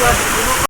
Yeah, you.